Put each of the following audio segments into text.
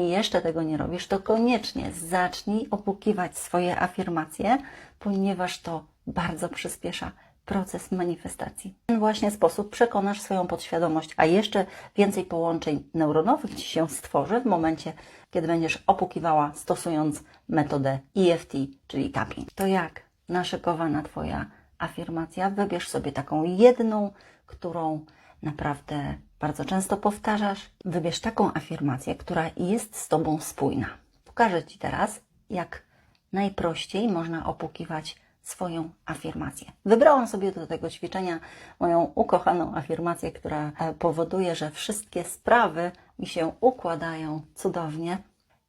jeszcze tego nie robisz, to koniecznie zacznij opukiwać swoje afirmacje, ponieważ to bardzo przyspiesza proces manifestacji. W ten właśnie sposób przekonasz swoją podświadomość, a jeszcze więcej połączeń neuronowych Ci się stworzy w momencie, kiedy będziesz opukiwała stosując metodę EFT, czyli tapping. To jak naszykowana Twoja afirmacja? Wybierz sobie taką jedną, którą naprawdę bardzo często powtarzasz. Wybierz taką afirmację, która jest z Tobą spójna. Pokażę Ci teraz, jak najprościej można opukiwać swoją afirmację. Wybrałam sobie do tego ćwiczenia moją ukochaną afirmację, która e, powoduje, że wszystkie sprawy mi się układają cudownie.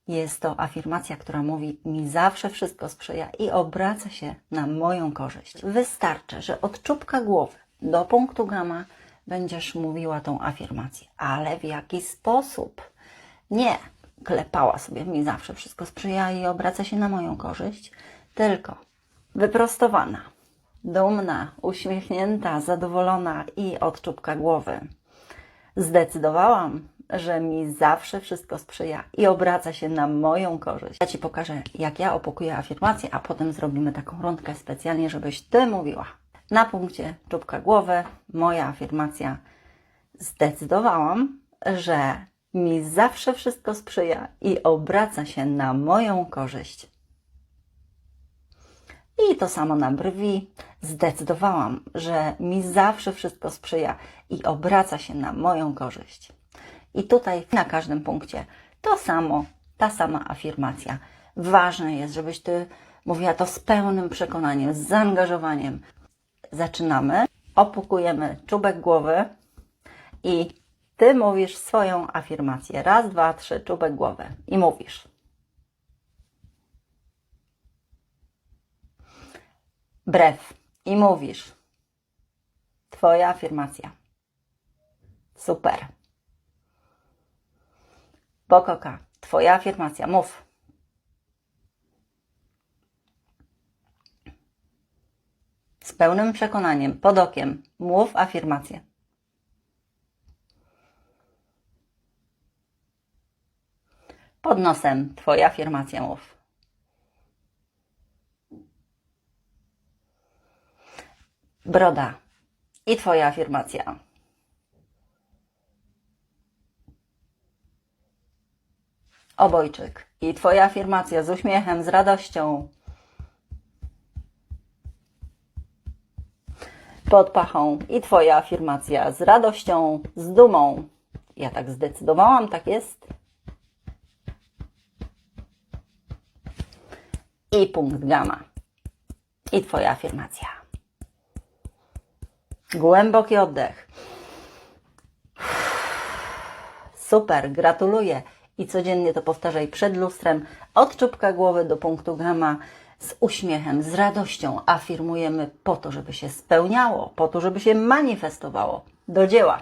Jest to afirmacja, która mówi mi zawsze wszystko sprzyja i obraca się na moją korzyść. Wystarczy, że od czubka głowy do punktu gama będziesz mówiła tą afirmację. Ale w jaki sposób? Nie klepała sobie mi zawsze wszystko sprzyja i obraca się na moją korzyść, tylko wyprostowana, dumna, uśmiechnięta, zadowolona i od czubka głowy. Zdecydowałam, że mi zawsze wszystko sprzyja i obraca się na moją korzyść. Ja Ci pokażę, jak ja opukuję afirmację, a potem zrobimy taką rundkę specjalnie, żebyś Ty mówiła. Na punkcie czubka głowy moja afirmacja zdecydowałam, że mi zawsze wszystko sprzyja i obraca się na moją korzyść. I to samo na brwi. Zdecydowałam, że mi zawsze wszystko sprzyja i obraca się na moją korzyść. I tutaj na każdym punkcie to samo, ta sama afirmacja. Ważne jest, żebyś ty mówiła to z pełnym przekonaniem, z zaangażowaniem. Zaczynamy, opukujemy czubek głowy i ty mówisz swoją afirmację. Raz, dwa, trzy, czubek głowy i mówisz. brew i mówisz. Twoja afirmacja. Super. Bokoka. Twoja afirmacja. Mów. Z pełnym przekonaniem, pod okiem. Mów afirmację. Pod nosem. Twoja afirmacja. Mów. Broda. I Twoja afirmacja. Obojczyk. I Twoja afirmacja z uśmiechem, z radością. Pod pachą. I Twoja afirmacja z radością, z dumą. Ja tak zdecydowałam, tak jest. I punkt gamma. I Twoja afirmacja. Głęboki oddech. Super, gratuluję. I codziennie to powtarzaj przed lustrem, od czubka głowy do punktu gama, z uśmiechem, z radością. Afirmujemy po to, żeby się spełniało, po to, żeby się manifestowało. Do dzieła.